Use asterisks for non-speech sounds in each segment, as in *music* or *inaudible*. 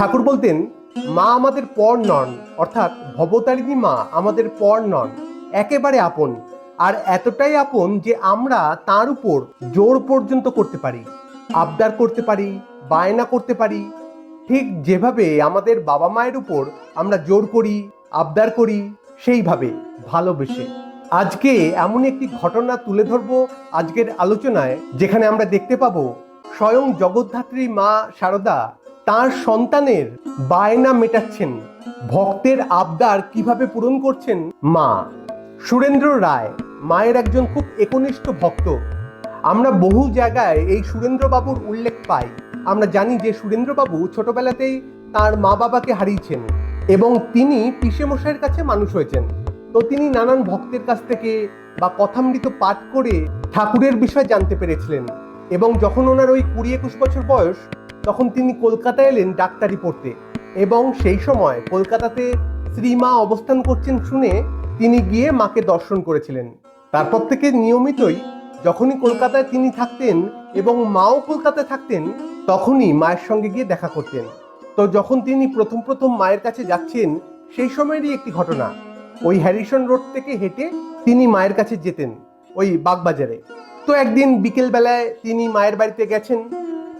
ঠাকুর বলতেন, মা আমাদের পর নন, অর্থাৎ ভবতারিণী মা আমাদের পর নন, একেবারে আপন, আর এতটাই আপন যে আমরা তার উপর জোর পর্যন্ত করতে পারি, আবদার করতে পারি, বায়না করতে পারি। ঠিক যেভাবে আমাদের বাবা মায়ের উপর আমরা জোর করি, আবদার করি, সেইভাবে ভালোবেসে। আজকে এমন একটি ঘটনা তুলে ধরবো আজকের আলোচনায়, যেখানে আমরা দেখতে পাবো স্বয়ং জগদ্ধাত্রী মা শারদা তার সন্তানের বায়না মেটাচ্ছেন। ভক্তের আবদার কীভাবে পূরণ করছেন? মা, সুরেন্দ্র রায় মায়ের একজন খুব একনিষ্ঠ ভক্ত। আমরা বহু জায়গায় এই সুরেন্দ্রবাবুর উল্লেখ পাই। আমরা জানি যে সুরেন্দ্রবাবু ছোটবেলাতেই তার মা বাবাকে হারিয়েছেন এবং তিনি পিসেমশাইয়ের কাছে মানুষ হয়েছেন। তো তিনি নানান ভক্তের কাছ থেকে বা কথামৃত পাঠ করে ঠাকুরের বিষয় জানতে পেরেছিলেন এবং যখন ওনার ওই কুড়ি একুশ বছর বয়স তখন তিনি কলকাতায় এলেন ডাক্তারি পড়তে এবং সেই সময় কলকাতাতে শ্রীমা অবস্থান করছেন শুনে তিনি গিয়ে মাকে দর্শন করেছিলেন। তারপর থেকে নিয়মিতই যখনই কলকাতায় তিনি থাকতেন এবং মাও কলকাতায় থাকতেন, তখনই মায়ের সঙ্গে গিয়ে দেখা করতেন। তো যখন তিনি প্রথম প্রথম মায়ের কাছে যাচ্ছেন, সেই সময়েরই একটি ঘটনা। ওই হ্যারিসন রোড থেকে হেঁটে তিনি মায়ের কাছে যেতেন, ওই বাগবাজারে। তো একদিন বিকেলবেলায় তিনি মায়ের বাড়িতে গেছেন।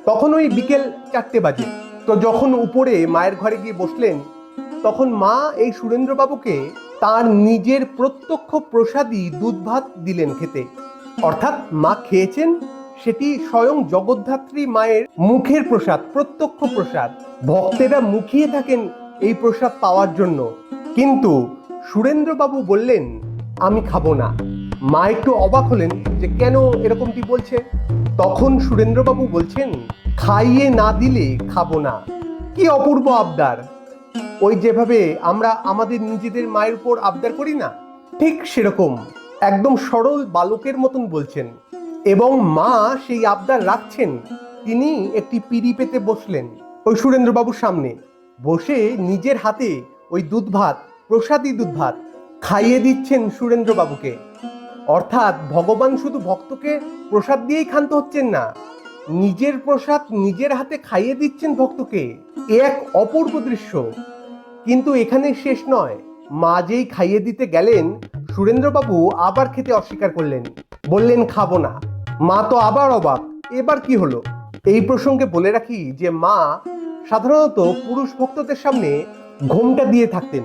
তখন ওই বিকেল চারটে বাজে। তো যখন উপরে মায়ের ঘরে গিয়ে বসলেন, তখন মা এই সুরেন্দ্রবাবুকে তার নিজের প্রত্যক্ষ প্রসাদী দুধ ভাত দিলেন খেতে। অর্থাৎ মা খেয়েছেন সেটি স্বয়ং জগদ্ধাত্রী মায়ের মুখের প্রসাদ, প্রত্যক্ষ প্রসাদ। ভক্তেরা মুখিয়ে থাকেন এই প্রসাদ পাওয়ার জন্য। কিন্তু সুরেন্দ্রবাবু বললেন, আমি খাব না। মা একটু অবাক হলেন যে কেন এরকমটি বলছে। তখন সুরেন্দ্রবাবু বলছেন, খাইয়ে না দিলে খাব না। কি অপূর্ব আবদার। ওই যেভাবে আমরা আমাদের নিজেদের মায়ের উপর আবদার করি না, ঠিক সেরকম একদম সরল বালকের মতন বলছেন। এবং মা সেই আবদার রাখছেন, তিনি একটি পিড়ি পেতে বসলেন ওই সুরেন্দ্রবাবুর সামনে। বসে নিজের হাতে ওই দুধ ভাত, প্রসাদী দুধ ভাত খাইয়ে দিচ্ছেন সুরেন্দ্রবাবুকে। অর্থাৎ ভগবান শুধু ভক্তকে প্রসাদ দিয়েই ক্ষান্ত হচ্ছেন না, নিজের প্রসাদ নিজের হাতে খাইয়ে দিচ্ছেন ভক্তকে। এ এক অপূর্ব দৃশ্য। কিন্তু এখানে শেষ নয়। মা যেই খাইয়ে দিতে গেলেন, সুরেন্দ্রবাবু আবার খেতে অস্বীকার করলেন। বললেন, খাব না। মা তো আবার অবাক। এবার কি হলো? এই প্রসঙ্গে বলে রাখি যে মা সাধারণত পুরুষ ভক্তদের সামনে ঘোমটা দিয়ে থাকতেন।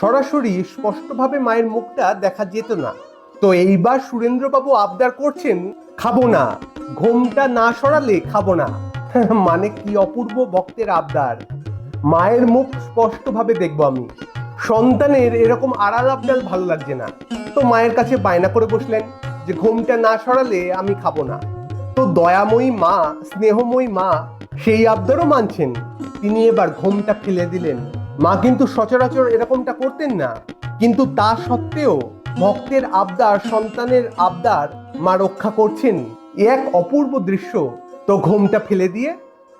সরাসরি স্পষ্টভাবে মায়ের মুখটা দেখা যেত না। তো এইবার সুরেন্দ্রবাবু আবদার করছেন, খাব না, ঘোমটা না সরালে খাব না। *laughs* মানে কি অপূর্ব ভক্তের আবদার। মায়ের মুখ স্পষ্টভাবে দেখব আমি। সন্তানের এরকম আড়াল আবদাল ভালো লাগছে না। তো মায়ের কাছে বায়না করে বসলেন যে, ঘুমটা না সরালে আমি খাব না। তো দয়াময়ী মা, স্নেহময়ী মা, সেই আবদারও মানছেন। তিনি এবার ঘুমটা ফেলে দিলেন। মা কিন্তু সচরাচর এরকমটা করতেন না। কিন্তু তা সত্ত্বেও ভক্তের আবদার, সন্তানের আবদার মা রক্ষা করছেন। এ এক অপূর্ব দৃশ্য। তো ঘুমটা ফেলে দিয়ে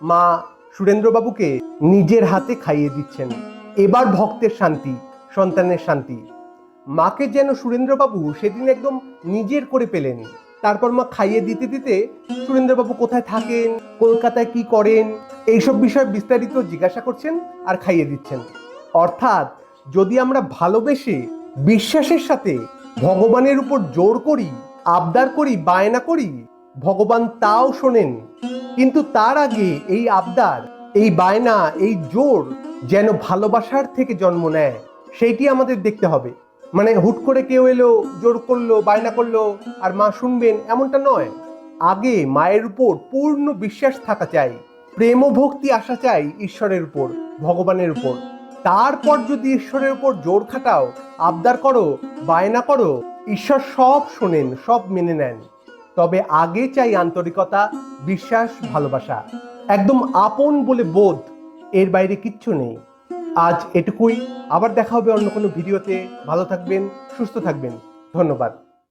মা সুরেন্দ্রবাবুকে নিজের হাতে খাইয়ে দিচ্ছেন। এবার ভক্তের শান্তি, সন্তানের শান্তি। মাকে যেন সুরেন্দ্রবাবু সেদিন একদম নিজের করে পেলেন। তারপর মা খাইয়ে দিতে দিতে সুরেন্দ্রবাবু কোথায় থাকেন, কলকাতায় কি করেন, এইসব বিষয়ে বিস্তারিত জিজ্ঞাসা করছেন আর খাইয়ে দিচ্ছেন। অর্থাৎ যদি আমরা ভালোবেসে বিশ্বাসের সাথে ভগবানের উপর জোর করি, আবদার করি, বায়না করি, ভগবান তাও শোনেন। কিন্তু তার আগে এই আবদার, এই বায়না, এই জোর যেন ভালোবাসার থেকে জন্ম নেয়, সেইটি আমাদের দেখতে হবে। মানে হুট করে কেউ এলো, জোর করল, বায়না করল, আর মা শুনবেন, এমনটা নয়। আগে মায়ের উপর পূর্ণ বিশ্বাস থাকা চাই প্রেম ভক্তি আসা চাই ঈশ্বরের উপর, ভগবানের উপর। তারপর যদি ঈশ্বরের উপর জোর খাটাও, আবদার করো, বায়না করো, ঈশ্বর সব শোনেন, সব মেনে নেন। তবে আগে চাই আন্তরিকতা, বিশ্বাস, ভালোবাসা। একদম আপন বলে বোধ, এর বাইরে কিচ্ছু নেই। আজ এটুকুই। আবার দেখা হবে অন্য কোনো ভিডিওতে। ভালো থাকবেন, সুস্থ থাকবেন। ধন্যবাদ।